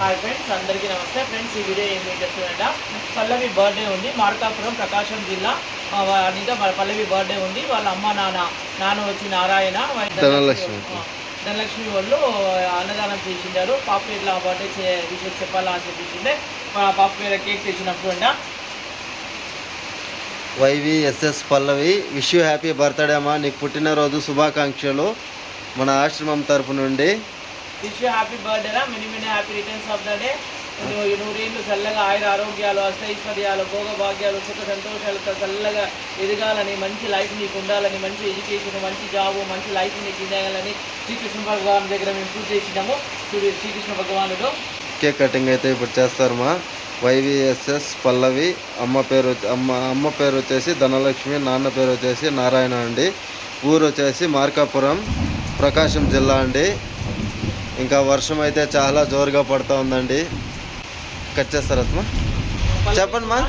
Hi friends అందరికీ నమస్తే. Friends ఈ వీడియో ఏం చేస్తుందంట పల్లవి బర్త్డే ఉంది. మార్కాపురం ప్రకాశం జిల్లా. మన పల్లవి బర్త్డే ఉంది. వాళ్ళ అమ్మ నాన్న నాన్న వచ్చి నారాయణ ధనలక్ష్మి. వాళ్ళు అన్నదానం చేసిండారు. పాప ఇట్లా బర్త్డే చే విషయం చెప్పాలా అని చెప్పించిండే మా పాప మీద కేక్ తెచ్చినప్పుడు అంట YVSS Pallavi wish happy birthday అమ్మా. నీకు పుట్టినరోజు శుభాకాంక్షలు. మన ఆశ్రమం తరపు నుండి. విష్ హ్యాపీ బర్త్డే రా many many happy returns of the day నువ్వు నూరేళ్ళు చల్లగా ఆయుర ఆరోగ్యాలు అష్టైశ్వర్యాలు భోగభాగ్యాలు సుఖ సంతోషాలతో చల్లగా ఎదగాలని మంచి లైఫ్ నీకు ఉండాలని మంచి ఎడ్యుకేషన్ మంచి జాబ్ మంచి లైఫ్ నీకు ఇవ్వాలని శ్రీకృష్ణ భగవాన్ దగ్గర మేము పూజ చేసినాము. శ్రీ శ్రీకృష్ణ భగవానుడు. కేక్ కటింగ్ అయితే ఇప్పుడు చేస్తారు మా వైవిఎస్ఎస్ పల్లవి అమ్మ పేరు అమ్మ అమ్మ పేరు వచ్చేసి ధనలక్ష్మి నాన్న పేరు వచ్చేసి నారాయణ అండి. ఊరు వచ్చేసి మార్కాపురం ప్రకాశం జిల్లా అండి. ఇంకా వర్షం అయితే చాలా జోరుగా పడుతూ ఉందండి. కట్ చేస్తారమ్మా చెప్పండి మా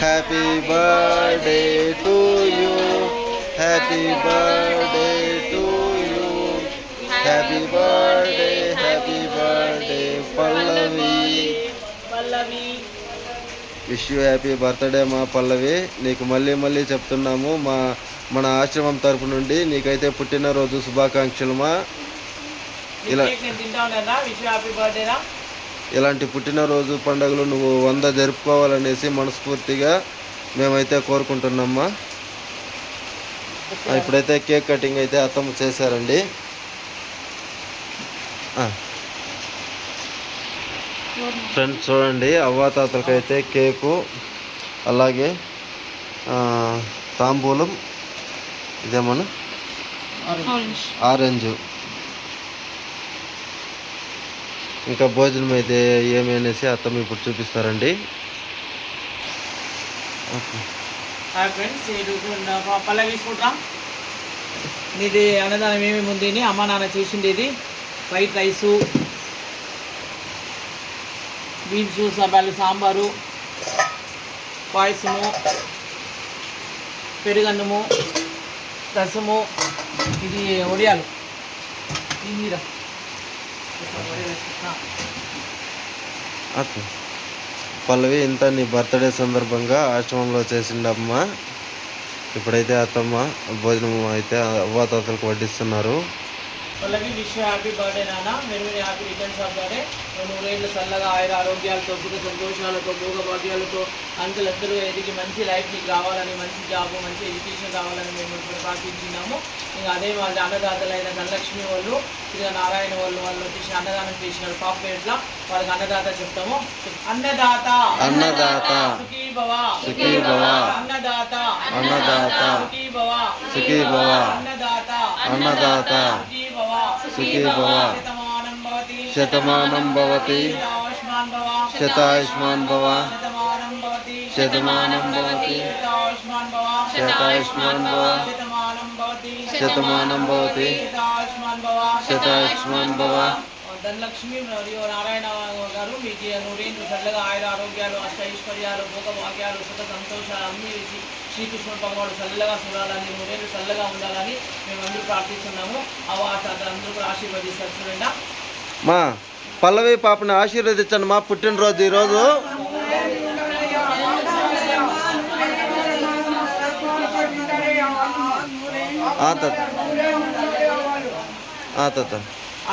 happy birthday to you happy birthday to you happy birthday happy birthday Pallavi Pallavi wish you happy birthday మా పల్లవి నీకు మళ్ళీ మళ్ళీ చెప్తున్నాము మా మన ఆశ్రమం తరపు నుండి నీకైతే పుట్టినరోజు శుభాకాంక్షలు మా. ఇలా- ఇలాంటి పుట్టినరోజు పండుగలు నువ్వు వంద జరుపుకోవాలనేసి మనస్ఫూర్తిగా మేమైతే కోరుకుంటున్నామ్మా ఇప్పుడైతే కేక్ కటింగ్ అయితే అత్తమ్మ చేశారండి. ఫ్రెండ్స్ చూడండి అవ్వాతాతలకైతే కేకు అలాగే తాంబూలం ఇదేమన్నా? ఆరెంజ్. ఇంకా భోజనం అయితే ఏమి అనేసి అత్తమ్మ ఇప్పుడు చూపిస్తారండి. ఓకే. హాయ్ ఫ్రెండ్స్ ఇది పల్లవి అన్నదానం ఏమేమి ఉంది అమ్మ నాన్న చేసింది ఇది వైట్ రైసు బీన్స్ సబాలు సాంబారు పాయసము పెరుగన్నము రసము ఇది ఒడియాలు. ఇది పల్లవి ఇంత నీ బర్త్డే సందర్భంగా ఆశ్రమంలో చేసిండమ్మ. ఇప్పుడైతే అత్తమ్మ భోజనం అయితే అవ్వాతాతలకు వడ్డిస్తున్నారు. పల్లవి విష్ హ్యాపీ బర్త్డే నాన్న. Many happy returns of birthday. నూరేళ్ళు చల్లగా ఆయుర ఆరోగ్యాలతో సుఖ సంతోషాలతో భోగభాగ్యాలతో అంకులందరూ ఎదిగి మంచి లైఫ్ నీకు రావాలని మంచి జాబ్ మంచి ఎడ్యుకేషన్ రావాలని మేము ఇప్పుడు ప్రార్థించినాము. ఇంకా అదే వాళ్ళ అన్నదాతలైన ధనలక్ష్మి వాళ్ళు ఇక నారాయణ వాళ్ళు వాళ్ళు వచ్చేసి అన్నదానం చేసినారు. పాప పేట్ల వాళ్ళకి అన్నదాత చెప్తాము. అన్నదాత! అన్నదాత! అన్నదాత! అన్నదాత! అన్నదాత! అన్నదాత! सुखी भवा शतमानं भवति। शतायुष्मान् भव। शतमानं भवति। शतायुष्मान् भव। शतमानं भवति। शतायुष्मान् भव। ధనలక్ష్మి మరియు నారాయణ గారు మీకు నూరేంద్ర చల్లగా ఆయుర ఆరోగ్యాలు అష్టైశ్వర్యాలు భోగభాగ్యాలు సుఖ సంతోషాలు అన్ని శ్రీకృష్ణుడు పగవాడు చల్లగా చూడాలని నూరేంద్ర చల్లగా ఉండాలని మేము అందరూ ప్రార్థిస్తున్నాము అవాస అందరూ కూడా ఆశీర్వదిస్తారు. చూడండి. మా పల్లవి పాపని ఆశీర్వదించండి మా పుట్టినరోజు ఈరోజు. ఆ తాత. ఆ తాత.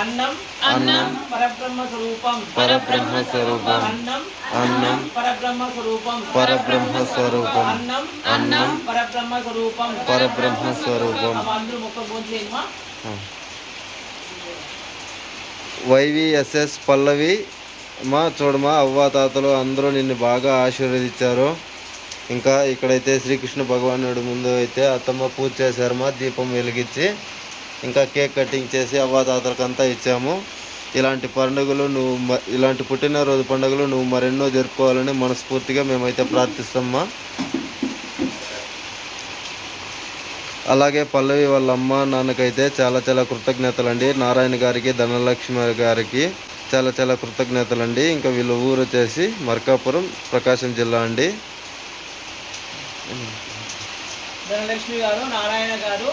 అన్నం అన్నం. పరబ్రహ్మ స్వరూపం పరబ్రహ్మ స్వరూపం అన్నం అన్నం పరబ్రహ్మ స్వరూపం పరబ్రహ్మ స్వరూపం అన్నం అన్నం పరబ్రహ్మ స్వరూపం పరబ్రహ్మ స్వరూపం అమ్మ అందరూ మొక్క భోజనం వైవిఎస్ఎస్ పల్లవి మా చూడమా అవ్వ తాతలు అందరూ నిన్ను బాగా ఆశీర్వదించారు. ఇంకా ఇక్కడైతే శ్రీకృష్ణ భగవానుడు ముందు అయితే అత్తమ్మ పూజ చేశారమ్మా దీపం వెలిగించి. ఇంకా కేక్ కటింగ్ చేసి అవ్వ అంతా ఇచ్చాము. ఇలాంటి పండుగలు నువ్వు మ- ఇలాంటి పుట్టినరోజు పండుగలు నువ్వు మరెన్నో జరుపుకోవాలని మనస్ఫూర్తిగా మేమైతే ప్రార్థిస్తామ్మా. అలాగే పల్లవి వాళ్ళ అమ్మ నాన్నకైతే చాలా చాలా కృతజ్ఞతలు అండి నారాయణ గారికి ధనలక్ష్మి గారికి చాలా చాలా కృతజ్ఞతలు అండి ఇంకా వీళ్ళ ఊరు వచ్చేసి మర్కాపురం ప్రకాశం జిల్లా అండి. ధనలక్ష్మి గారు నారాయణ గారు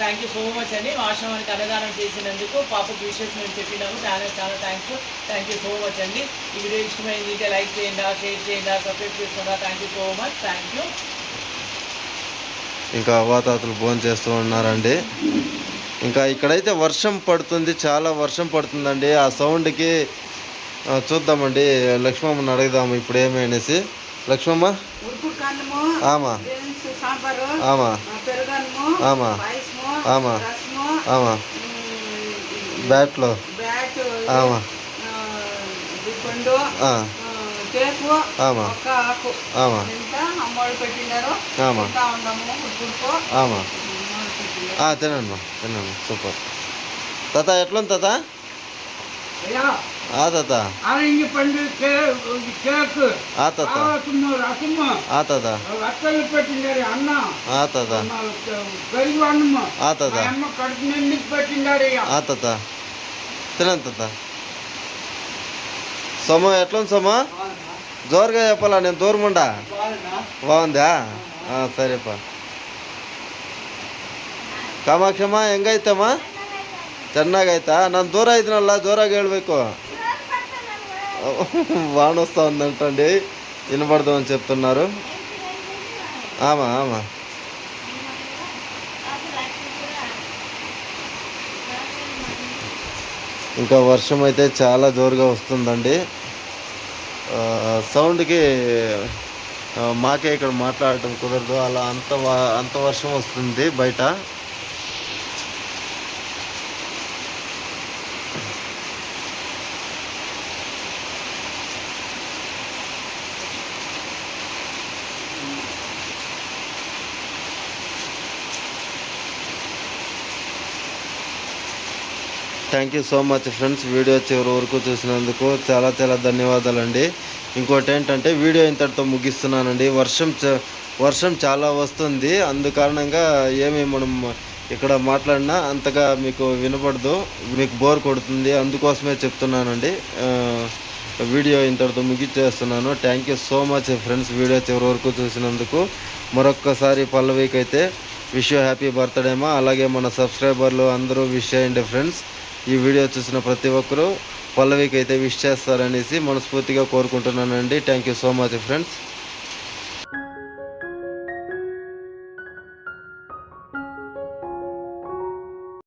థ్యాంక్ యూ సో మచ్ అండి. ఆశ్రమానికి అన్నదానం చేసినందుకు పాపకు విషెస్ మేము చెప్పినాము. చాలా చాలా thanks thank you so much అండి. ఈ వీడియో ఇష్టమైంది లైక్ చేయండి షేర్ చేయండి సబ్స్క్రైబ్ చేసుకోండి thank you so much thank you ఇంకా అవ్వాతాతలు భోజనం చేస్తూ ఉన్నారండి. ఇంకా ఇక్కడైతే వర్షం పడుతుంది చాలా వర్షం పడుతుందండి. ఆ సౌండ్కి చూద్దామండి. లక్ష్మమ్మని అడుగుదాము ఇప్పుడు ఏమి అనేసి లక్ష్మమ్మ ఆమా. ఆమా. ఆమా. బ్యాట్లో. ఆమా. కేకు ఆమా. ఆకు. ఆమా. అమ్మోళ్ళు పెట్టినారు ఆమా. ఉండము ఆమా. తినమ్మా తినమ్మా సూపర్. తాత ఎట్లుంది తాత? ఆ తాత. ఆరెంజ్ ఆ తాత. ఆ తాత. లక్షలు పెట్టిండారు అన్న. ఆ తాత. పెరుగు ఎట్లా సొమ్మ జోరుగా చెప్పాలా నేను దూరం ఉండా బాగుందా సరేపా. కామాక్షమ్మా ఎంగైతేమ్మా? ಚೆನ್ನಾಗೈತಾ ನಾನು ದೂರ ಇದ್ನಲ್ಲ ಜೋರಾಗಿ ಹೇಳ್ಬೇಕು వాన వస్తా ఉందంటండి వినపడదు అని చెప్తున్నారు ఆమా ఆమా ఇంకా వర్షం అయితే చాలా జోరుగా వస్తుందండి ఆ, సౌండ్కి ఆ, మాకే ఇక్కడ మాట్లాడటం కుదరదు అలా అంత వా- అంత వర్షం వస్తుంది బయట thank you so much friends video చివరి వరకు చూసినందుకు చాలా చాలా ధన్యవాదాలండి. ఇంకోటి ఏంటంటే వీడియో ఇంతటితో ముగిస్తున్నానండి. వర్షం చ- వర్షం చాలా వస్తుంది. అందుకారణంగా ఏమి మనం ఇక్కడ మాట్లాడినా అంతగా మీకు వినపడదు. మీకు బోర్ కొడుతుంది. అందుకోసమే చెప్తున్నానండి. వీడియో ఇంతటితో ముగిచ్చేస్తున్నాను. Thank you so much friends video చివరి వరకు చూసినందుకు. మరొక్కసారి పల్లవికి అయితే విష్ హ్యాపీ బర్త్డేమా. అలాగే మన సబ్స్క్రైబర్లు అందరూ విష్ చేయండి ఫ్రెండ్స్. ఈ వీడియో చూసిన ప్రతి ఒక్కరూ పల్లవికి అయితే విష్ చేస్తారనేసి మనస్ఫూర్తిగా కోరుకుంటున్నానండి. Thank you so much friends